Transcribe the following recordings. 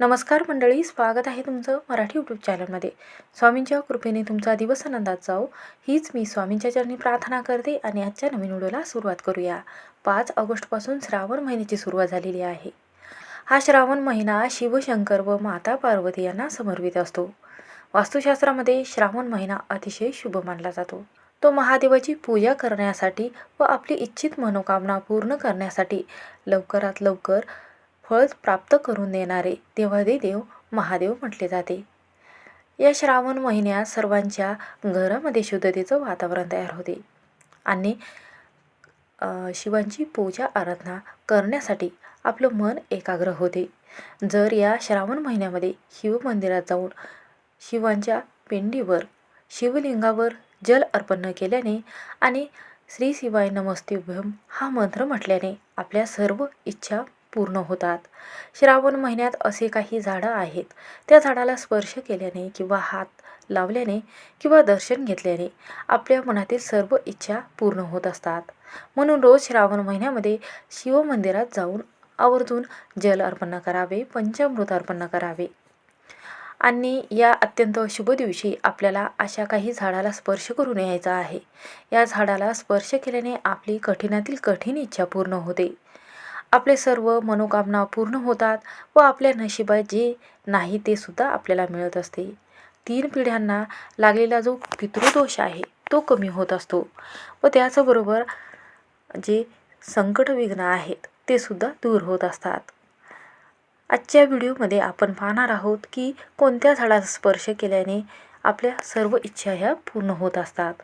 नमस्कार मंडळी स्वागत आहे तुमचं मराठी यूट्यूब चॅनलमध्ये स्वामींच्या कृपेने तुमचा दिवस आनंदात जाओ हीच मी स्वामींच्या चरणी प्रार्थना करते आणि आजच्या नवीन व्हिडिओला सुरुवात करूया. पाच ऑगस्टपासून श्रावण महिन्याची सुरुवात झालेली आहे. हा श्रावण महिना शिवशंकर व माता पार्वती यांना समर्पित असतो. वास्तुशास्त्रामध्ये श्रावण महिना अतिशय शुभ मानला जातो. तो महादेवाची पूजा करण्यासाठी व आपली इच्छित मनोकामना पूर्ण करण्यासाठी लवकरात लवकर फळ प्राप्त करून देणारे देवादिदेव महादेव म्हटले जाते. या श्रावण महिन्यात सर्वांच्या घरामध्ये शुद्धतेचं वातावरण तयार होते. आणि शिवांची पूजा आराधना करण्यासाठी आपलं मन एकाग्र होते. जर या श्रावण महिन्यामध्ये शिवमंदिरात जाऊन शिवांच्या पिंडीवर शिवलिंगावर जल अर्पण न केल्याने आणि श्री शिवाय नमस्तेभ्यम हा मंत्र म्हटल्याने आपल्या सर्व इच्छा पूर्ण होतात. श्रावण महिन्यात असे काही झाडं आहेत. त्या झाडाला स्पर्श केल्याने किंवा हात लावल्याने किंवा दर्शन घेतल्याने आपल्या मनातील सर्व इच्छा पूर्ण होत असतात. म्हणून रोज श्रावण महिन्यामध्ये शिवमंदिरात जाऊन आवर्जून जल अर्पण करावे पंचामृत अर्पण करावे. आणि या अत्यंत शुभ दिवशी आपल्याला अशा काही झाडाला स्पर्श करून यायचा आहे. या झाडाला स्पर्श केल्याने आपली कठीणातील कठीण इच्छा पूर्ण होते. आपले सर्व मनोकामना पूर्ण होतात व आपल्या नशिबात जे नाही ते सुद्धा आपल्याला मिळत असते. तीन पिढ्यांना लागलेला जो पितृदोष आहे तो कमी होत असतो. व त्याचबरोबर जे संकट विघ्न आहेत ते सुद्धा दूर होत असतात. आजच्या व्हिडिओमध्ये आपण पाहणार आहोत की कोणत्या झाडाचा स्पर्श केल्याने आपल्या सर्व इच्छा ह्या पूर्ण होत असतात.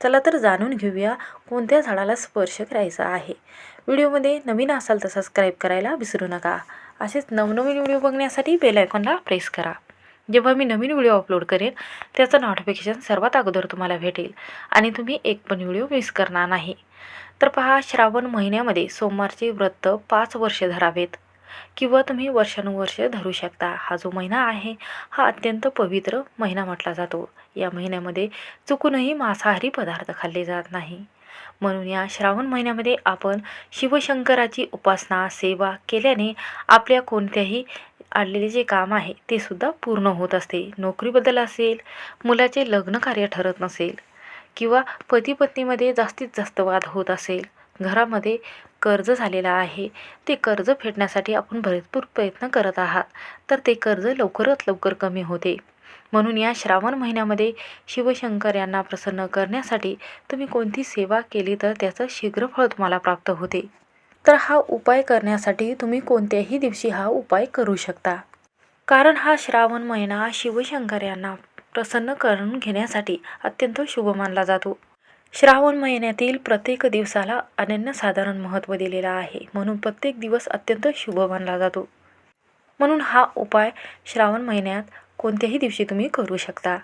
चला तर जाणून घेऊया कोणत्या झाडाला स्पर्श करायचा आहे. व्हिडिओमध्ये नवीन असाल तर सबस्क्राईब करायला विसरू नका. असेच नवनवीन व्हिडिओ बघण्यासाठी बेल आयकॉनला प्रेस करा. जेव्हा मी नवीन व्हिडिओ अपलोड करेन त्याचं नोटिफिकेशन सर्वात अगोदर तुम्हाला भेटेल आणि तुम्ही एक पण व्हिडिओ मिस करणार नाही. तर पहा श्रावण महिन्यामध्ये सोमवारचे व्रत पाच वर्ष धरावेत. किंवा तुम्ही वर्षानुवर्ष धरू शकता. हा जो महिना आहे हा अत्यंत पवित्र महिना म्हटला जातो. या महिन्यामध्ये चुकूनही मांसाहारी पदार्थ खाल्ले जात नाही. म्हणून या श्रावण महिन्यामध्ये आपण शिवशंकराची उपासना सेवा केल्याने आपल्या कोणत्याही आलेले जे काम आहे ते सुद्धा पूर्ण होत असते. नोकरीबद्दल असेल मुलाचे लग्न कार्य ठरत नसेल किंवा पती पत्नीमध्ये जास्तीत जास्त वाद होत असेल घरामध्ये कर्ज झालेलं आहे. ते कर्ज फेडण्यासाठी आपण भरपूर प्रयत्न करत आहात. तर ते कर्ज लवकरात लवकर कमी होते. म्हणून या श्रावण महिन्यामध्ये शिवशंकर यांना प्रसन्न करण्यासाठी तुम्ही कोणती सेवा केली तर त्याचं शीघ्र फळ तुम्हाला प्राप्त होते. तर हा उपाय करण्यासाठी तुम्ही कोणत्याही दिवशी हा उपाय करू शकता. कारण हा श्रावण महिना शिवशंकर यांना प्रसन्न करून घेण्यासाठी अत्यंत शुभ मानला जातो. श्रावण महिन्यातील प्रत्येक दिवसाला अनन्यसाधारण महत्त्व दिलेलं आहे. म्हणून प्रत्येक दिवस अत्यंत शुभ मानला जातो. म्हणून हा उपाय श्रावण महिन्यात कोणत्याही दिवशी तुम्ही करू शकता.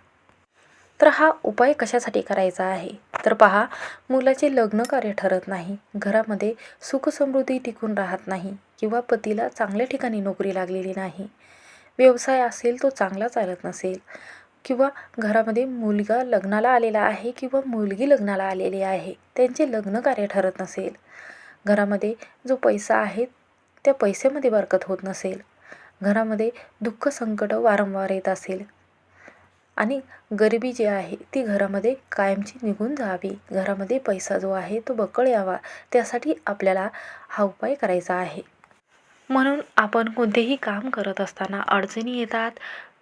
तर हा उपाय कशासाठी करायचा आहे? तर पहा मुलाचे लग्न कार्य ठरत नाही. घरामध्ये सुखसमृद्धी टिकून राहत नाही किंवा पतीला चांगल्या ठिकाणी नोकरी लागलेली नाही. व्यवसाय असेल तो चांगला चालत नसेल. किंवा घरामध्ये मुलगा लग्नाला आलेला आहे किंवा मुलगी लग्नाला आलेली आहे त्यांचे लग्न कार्य ठरत नसेल. घरामध्ये जो पैसा आहे त्या पैशामध्ये बरकत होत नसेल. घरामध्ये दुःख संकट वारंवार येत असेल. आणि गरिबी जी आहे ती घरामध्ये कायमची निघून जावी. घरामध्ये पैसा जो आहे तो बकळ यावा. त्यासाठी आपल्याला हा उपाय करायचा आहे. म्हणून आपण कोणतेही काम करत असताना अडचणी येतात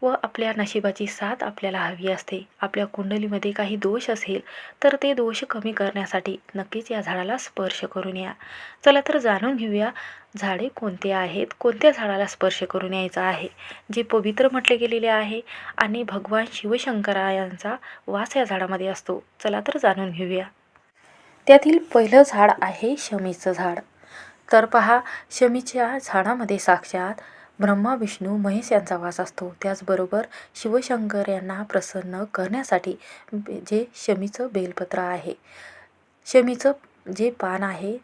व आपल्या नशिबाची साथ आपल्याला हवी असते. आपल्या कुंडलीमध्ये काही दोष असेल तर ते दोष कमी करण्यासाठी नक्कीच या झाडाला स्पर्श करून या. चला तर जाणून घेऊया झाडे कोणते आहेत कोणत्या झाडाला स्पर्श करून यायचा आहे? जे पवित्र म्हटले गेलेले आहे आणि भगवान शिवशंकरायांचा वास या झाडामध्ये असतो. चला तर जाणून घेऊया. त्यातील पहिलं झाड आहे शमीचं झाड. तर पहा शमीच्या झाडामध्ये साक्षात ब्रह्मा विष्णू महेश यांचा वास असतो. त्याचबरोबर शिवशंकर यांना प्रसन्न करण्यासाठी जे शमीचं बेलपत्र आहे. शमीचं जे पान आहे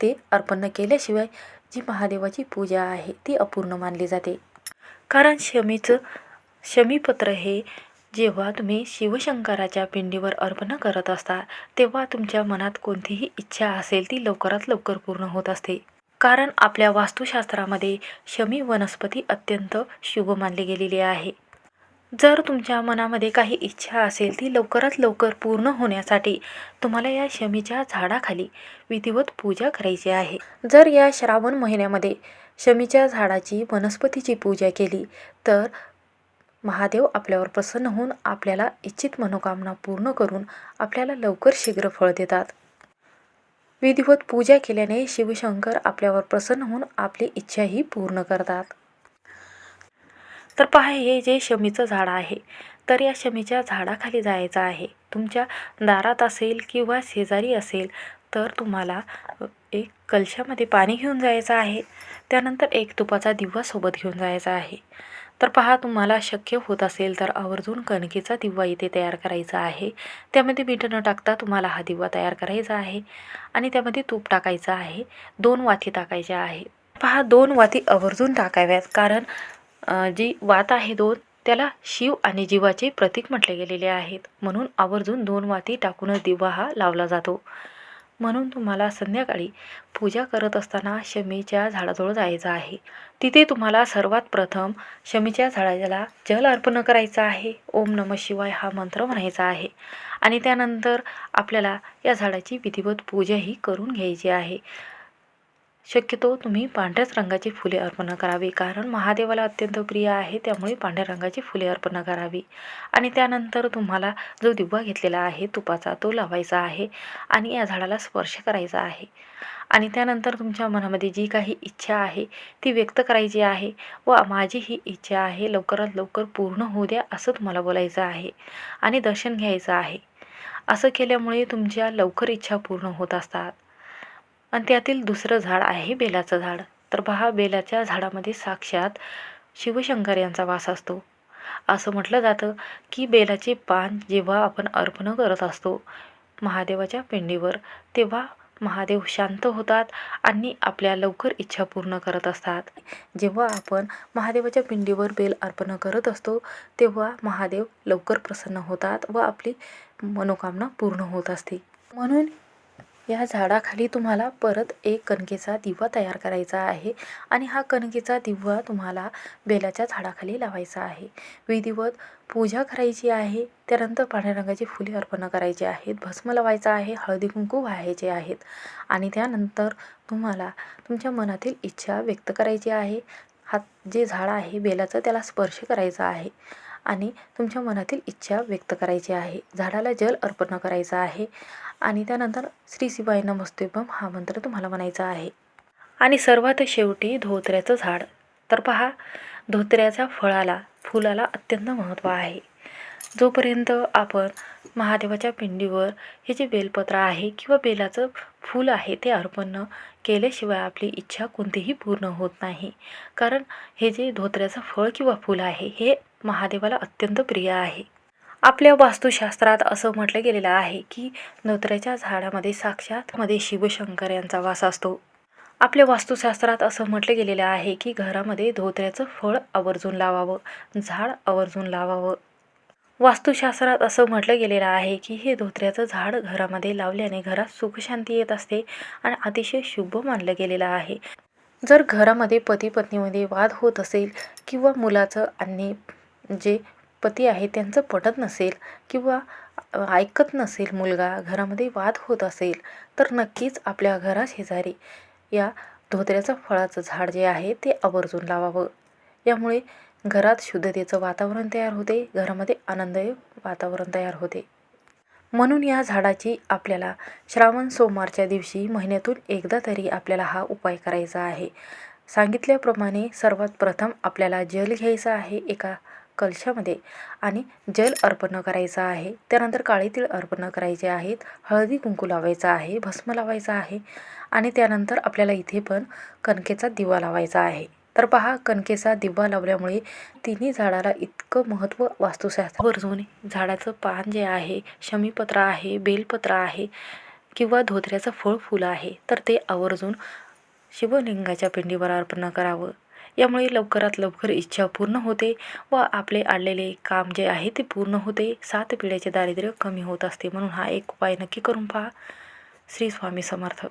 ते अर्पण केल्याशिवाय जी महादेवाची पूजा आहे ती अपूर्ण मानली जाते. कारण शमीचं शमीपत्र हे जेव्हा तुम्ही शिवशंकराच्या पिंडीवर अर्पण करत असता तेव्हा तुमच्या मनात कोणतीही इच्छा असेल ती लवकरात लवकर पूर्ण होत असते. कारण आपल्या वास्तुशास्त्रामध्ये शमी वनस्पती अत्यंत शुभ मानली गेलेली आहे. जर तुमच्या मनामध्ये काही इच्छा असेल ती लवकरात लवकर पूर्ण होण्यासाठी तुम्हाला या शमीच्या झाडाखाली विधिवत पूजा करायची आहे. जर या श्रावण महिन्यामध्ये शमीच्या झाडाची वनस्पतीची पूजा केली तर महादेव आपल्यावर प्रसन्न होऊन आपल्याला इच्छित मनोकामना पूर्ण करून आपल्याला लवकर शीघ्र फळ देतात. विधिवत पूजा केल्याने शिवशंकर आपल्यावर प्रसन्न होऊन आपली इच्छाही पूर्ण करतात. तर पहा हे जे शमीचं झाड आहे तर या शमीच्या झाडाखाली जायचं आहे. तुमच्या दारात असेल किंवा शेजारी असेल तर तुम्हाला एक कलशामध्ये पाणी घेऊन जायचं आहे. त्यानंतर एक तुपाचा दिवा सोबत घेऊन जायचा आहे. तर पहा तुम्हाला शक्य होत असेल तर आवर्जून कणकेचा दिवा इथे तयार करायचा आहे. त्यामध्ये मीठ न टाकता तुम्हाला हा दिवा तयार करायचा आहे आणि त्यामध्ये तूप टाकायचं आहे. दोन वाती टाकायच्या आहे. पहा दोन वाती आवर्जून टाकाव्यात कारण जी वात आहे दोन त्याला शिव आणि जीवाचे प्रतीक म्हटले गेलेले आहेत. म्हणून आवर्जून दोन वाती टाकूनच दिवा हा लावला जातो. म्हणून तुम्हाला संध्याकाळी पूजा करत असताना शमीच्या झाडाजवळ जायचं आहे. तिथे तुम्हाला सर्वात प्रथम शमीच्या झाडाला जल अर्पण करायचं आहे. ओम नम शिवाय हा मंत्र म्हणायचा आहे. आणि त्यानंतर आपल्याला या झाडाची विधिवत पूजाही करून घ्यायची आहे. शक्यतो तुम्ही पांढऱ्याच रंगाची फुले अर्पण करावी. कारण महादेवाला अत्यंत प्रिय आहे त्यामुळे पांढऱ्या रंगाची फुले अर्पण करावी. आणि त्यानंतर तुम्हाला जो दिवा घेतलेला आहे तुपाचा तो लावायचा आहे आणि या झाडाला स्पर्श करायचा आहे. आणि त्यानंतर तुमच्या मनामध्ये जी काही इच्छा आहे ती व्यक्त करायची आहे व माझी ही इच्छा आहे लवकरात लवकर पूर्ण होऊ द्या असं तुम्हाला बोलायचं आहे आणि दर्शन घ्यायचं आहे. असं केल्यामुळे तुमच्या लवकर इच्छा पूर्ण होत असतात. आणि त्यातील दुसरं झाड आहे बेलाचं झाड. तर पहा बेलाच्या झाडामध्ये साक्षात शिवशंकर यांचा वास असतो. असं म्हटलं जातं की बेलाचे पान जेव्हा आपण अर्पण करत असतो महादेवाच्या पिंडीवर तेव्हा महादेव शांत होतात आणि आपल्या लवकर इच्छा पूर्ण करत असतात. जेव्हा आपण महादेवाच्या पिंडीवर बेल अर्पण करत असतो तेव्हा महादेव लवकर प्रसन्न होतात व आपली मनोकामना पूर्ण होत असते. म्हणून या झाडाखाली तुम्हाला परत एक कणकेचा दिवा तयार करायचा आहे आणि हा कणकेचा दिवा तुम्हाला बेलाच्या झाडाखाली लावायचा आहे. विधिवत पूजा करायची आहे त्यानंतर पांढऱ्या रंगाची फुले अर्पण करायची आहेत भस्म लावायचा आहे हळदी कुंकू व्हायचे आहेत आणि त्यानंतर तुम्हाला तुमच्या मनातील इच्छा व्यक्त करायची आहे. हा जे झाड आहे बेलाचं त्याला स्पर्श करायचा आहे. आणि तुमच्या मनातील इच्छा व्यक्त करायची आहे. झाडाला जल अर्पण करायचं आहे आणि त्यानंतर श्री शिवाय नमस्तेबम हा मंत्र तुम्हाला म्हणायचा आहे. आणि सर्वात शेवटी धोत्र्याचं झाड. तर पहा धोत्र्याच्या फळाला फुलाला अत्यंत महत्त्व आहे. जोपर्यंत आपण महादेवाच्या पिंडीवर हे जे बेलपत्र आहे किंवा बेलाचं फूल आहे ते अर्पण न केल्याशिवाय आपली इच्छा कोणतीही पूर्ण होत नाही. कारण हे जे धोत्र्याचं फळ किंवा फूल आहे हे महादेवाला अत्यंत प्रिय आहे. आपल्या वास्तुशास्त्रात असं म्हटलं गेलेलं आहे की धोत्र्याच्या झाडामध्ये साक्षात मध्ये शिवशंकर यांचा वास असतो. आपल्या वास्तुशास्त्रात असं म्हटलं गेलेलं आहे की घरामध्ये धोत्र्याचं फळ आवर्जून लावावं झाड आवर्जून लावावं. वास्तुशास्त्रात असं म्हटलं गेलेलं आहे की हे धोत्र्याचं झाड घरामध्ये लावल्याने घरात सुखशांती येत असते आणि अतिशय शुभ मानलं गेलेलं आहे. जर घरामध्ये पती पत्नीमध्ये वाद होत असेल किंवा मुलाचं आणि जे पती आहे त्यांचं पटत नसेल किंवा ऐकत नसेल मुलगा घरामध्ये वाद होत असेल तर नक्कीच आपल्या घराशेजारी या धोत्र्याचं फळाचं झाड जे आहे ते आवर्जून लावावं. यामुळे घरात शुद्धतेचं वातावरण तयार होते घरामध्ये आनंददायी वातावरण तयार होते. म्हणून या झाडाची आपल्याला श्रावण सोमवारच्या दिवशी महिन्यातून एकदा तरी आपल्याला हा उपाय करायचा आहे. सांगितल्याप्रमाणे सर्वात प्रथम आपल्याला जल घ्यायचं आहे एका कलशामध्ये आणि जल अर्पण करायचं आहे. त्यानंतर काळे तीळ अर्पण करायचे आहेत. हळदी कुंकू लावायचं आहे. भस्म लावायचं आहे. आणि त्यानंतर आपल्याला इथे पण कणकेचा दिवा लावायचा आहे. तर पहा कणकेचा दिवा लावल्यामुळे तिन्ही झाडाला इतकं महत्त्व वास्तुशास्त्रावरून झाडाचं पान जे आहे शमीपत्र आहे बेलपत्र आहे किंवा धोत्र्याचं फळ फुलं आहे तर ते आवर्जून शिवलिंगाच्या पिंडीवर अर्पण करावं. यामुळे लवकरात लवकर इच्छा पूर्ण होते व आपले आडलेले काम जे आहे ते पूर्ण होते. सात पिढ्याचे दारिद्र्य कमी होत असते म्हणून हा एक उपाय नक्की करून पहा. श्री स्वामी समर्थ.